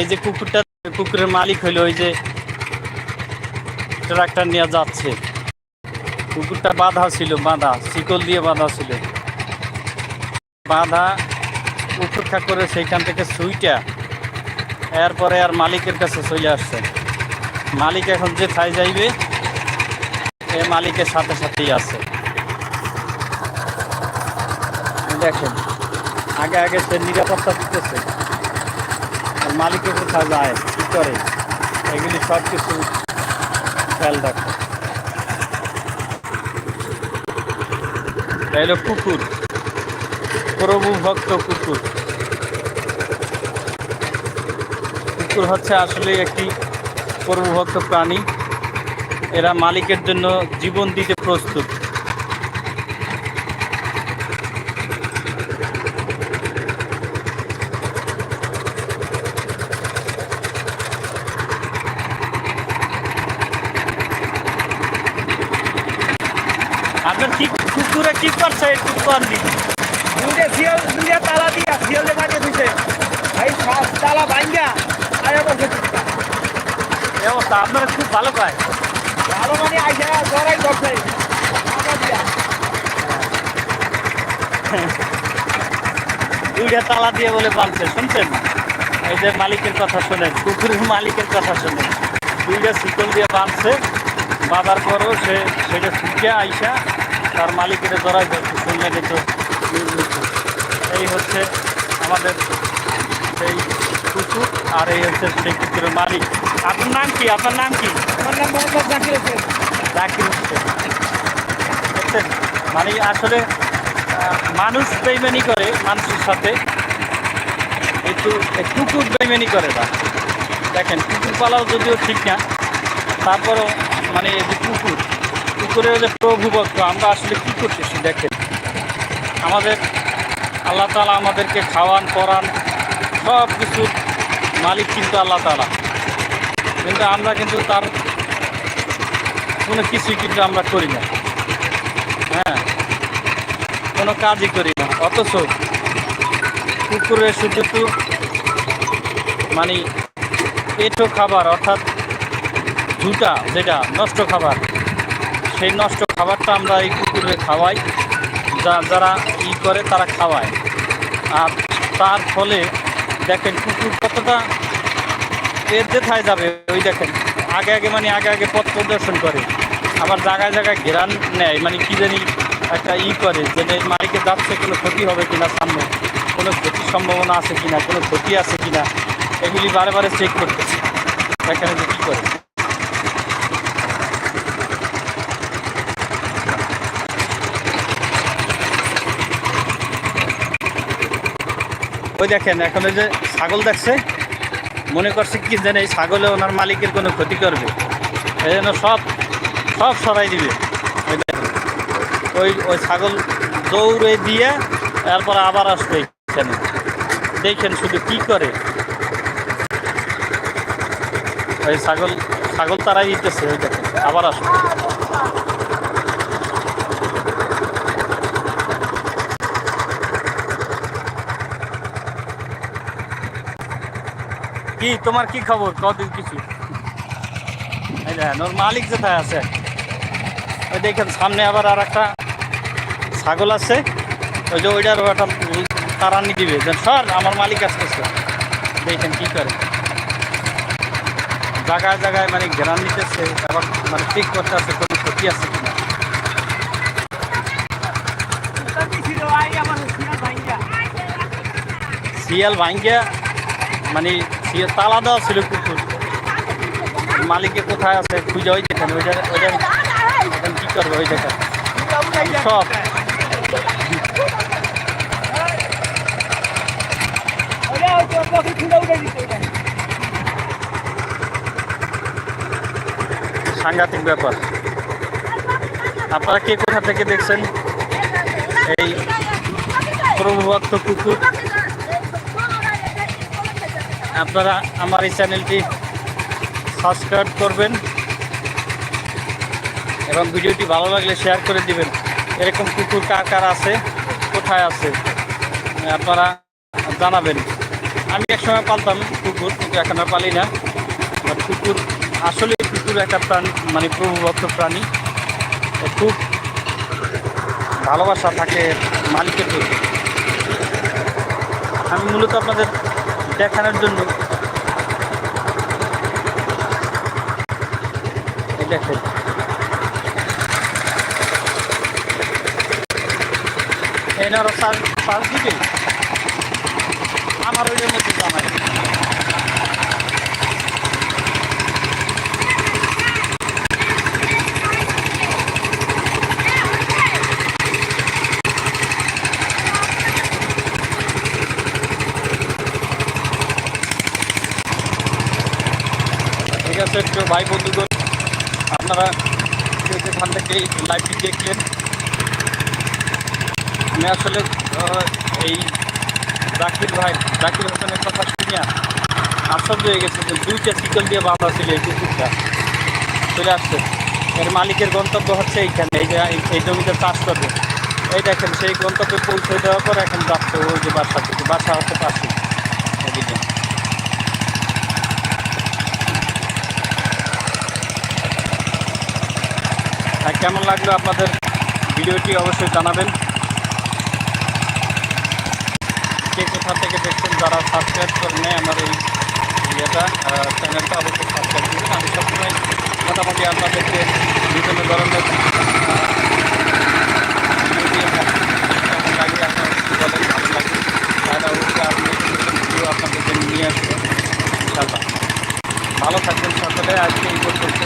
এই যে কুকুরটা, কুকুরের মালিক হইল ওই যে ট্রাক্টর নিয়ে যাচ্ছে। কুকুরটা বাঁধা ছিল, বাঁধা, শিকল দিয়ে বাঁধা ছিল। বাঁধা উপেক্ষা করে সেইখান থেকে সুইটা এরপরে আর মালিকের কাছে চলে আসছে। মালিক এখন যে থাই যাইবে, এ মালিকের সাথে সাথেই আছে। দেখেন, আগে আগে সে নিরাপত্তা দিতেছে। মালিকের কোথায় যায়, কি করে? এগুলি সব কিছু খেয়াল রাখে। এলো কুকুর। প্রভু ভক্ত কুকুর। কুকুর হচ্ছে আসলে একটি প্রভুভক্ত প্রাণী। এরা মালিকের জন্য জীবন দিতে প্রস্তুত। আপনার কি কুকুরে কি করছে? একটু কর দিন দুইটা শিয়াল দুইটা তালা দিয়া শিয়ালে বানিয়ে দিছে। এই সব তালা ভাঙ্গা আয়া বসে এ অবস্থা আপনারা খুব ভালো পায়। ভালো মানে আইসা জড়াই আগা দুইটা তালা দিয়ে বলে বাঁধছে শুনছেন? এই যে মালিকের কথা শোনেন কুকুরের মালিকের কথা শোনেন। দুইটা শিকল দিয়ে বাঁধছে বাঁধার পরও সে সেটা শুকিয়ে আইসা তার মালিকের জড়াই ধরছে শুনলে কিন্তু এই হচ্ছে আমাদের সেই কুকুর আর এই হচ্ছে সেই কুকুরের মালিক। আপনার নাম কি? আপনার নাম কি? আমার নাম মোহাম্মদ জাকির হোসেন। জাকির হোসেন। দেখছেন? মানে আসলে মানুষ বেইমানি করে মানুষের সাথে একটু কুকুর বেইমানি করে না দেখেন কুকুর পালাও যদিও ঠিক না তারপরও মানে যে কুকুর কুকুরের যে প্রভুভক্ত, আমরা আসলে কী করতেছি দেখেন? আমাদের আল্লাহ তালা আমাদেরকে খাওয়ান, পরান সব কিছুর মালিক কিন্তু আল্লাহ তালা কিন্তু আমরা কিন্তু তার কোনো কিছুই কিন্তু আমরা করি না। হ্যাঁ কোনো কাজই করি না। অথচ কুকুরের শুধু মানে পেটো খাবার, অর্থাৎ ঝুটা যেটা নষ্ট খাবার, সেই নষ্ট খাবারটা আমরা এই কুকুরে খাওয়াই। যা, যারা ই করে তারা খাওয়ায়। আর তার ফলে দেখেন কুকুর কতটা এর যেথায় যাবে, ওই দেখেন। আগে আগে মানে আগে আগে পথ প্রদর্শন করে। আবার জায়গায় জায়গায় ঘেরান নেয় মানে কী জানি একটা ই করে, যে মালিকের যাচ্ছে, কোনো ক্ষতি হবে কিনা সামনে, কোনো ক্ষতির সম্ভাবনা আছে কিনা, কোনো ক্ষতি আছে কিনা, এগুলি বারে বারে চেক করতেছে। এখানে যে কী করে। ওই দেখেন, এখন ওই যে ছাগল দেখছে, মনে করছে কি জানে এই ছাগলে ওনার মালিকের কোনো ক্ষতি করবে। এই জন্য সব সব সরাই দিবে। ওই দেখেন, ওই ওই ছাগল দৌড়ে দিয়ে তারপর আবার আসবে এখানে। দেখেন শুধু কি করে। ওই ছাগল ছাগল তারাই দিতেছে, ওই দেখেন, আবার আসবে। কি তোমার কি খবর? কদিন কিছু। ওর মালিক যেথায় আছে ওই দেখেন সামনে আবার আর একটা ছাগল আছে ওই যে ওইটার একটা তারানি দিবে। যে সর আমার মালিক আসতেছে। দেখেন কি করে। জায়গায় জায়গায় মানে ঘেরান নিতেছে আবার মানে ঠিক করতে আছে কোনো ক্ষতি আছে কিনা। শিয়াল ভাঙ্গিয়া মানে শিয়াল তালা দেওয়া ছিল কুকুর। মালিকে কোথায় আছে খুঁজে ওই দেখেন ওই এখন কী করবে ওই দেখেন। সব। সাংঘাতিক ব্যাপার। আপনারা কে কোথা থেকে দেখছেন? এই প্রভুভক্ত কুকুর। আপনারা আমার এই চ্যানেলটি সাবস্ক্রাইব করবেন এবং ভিডিওটি ভালো লাগলে শেয়ার করে দিবেন। এরকম কুকুর কার কার আছে, কোথায় আছে, আপনারা জানাবেন। আমি একসময় পালতাম কুকুর, কিন্তু এখন আর পালি না। কুকুর, আসলে কুকুর একটা প্রাণী মানে প্রভুভক্ত প্রাণী। খুব ভালোবাসা থাকে মালিকের প্রতি। আমি মূলত আপনাদের দেখানোর জন্য। দেখেন। এনারও পাঁচ দিকে আমার ওই মধ্যে জানাই ঠিক আছে একটু ভাই বন্ধুগণ। আপনারা যেখান থেকে লাইভটি দেখলেন। আমি আসলে এই জাকির ভাই জাকির হোসেনের কথা শুনিয়া আশ্চর্য হয়ে গেছে যে দুইটা চিকল দিয়ে বাঁধা ছিল এই কুকুরটা চলে আসছে। এর মালিকের গন্তব্য হচ্ছে এইখানে, এই যে এই- জমিতে চাষ করবে। এই দেখেন, সেই গন্তব্যে পৌঁছে দেওয়ার পর এখন যাচ্ছে ওই যে বাসা থেকে। বাসা হচ্ছে পাশে এদিকে কেমন লাগল আপনাদের ভিডিওটি অবশ্যই জানাবেন। কে কোথা থেকে দেখছেন যারা সাবস্ক্রাইব করে নেয় আমার এই ইয়েটা চ্যানেলটা অবশ্যই সাবস্ক্রাইব করবেন। আমি সবসময় মোটামুটি আপনাদেরকে বিভিন্ন ধরনের ভালো থাকবেন সকলে, আজকে এই পর্যন্ত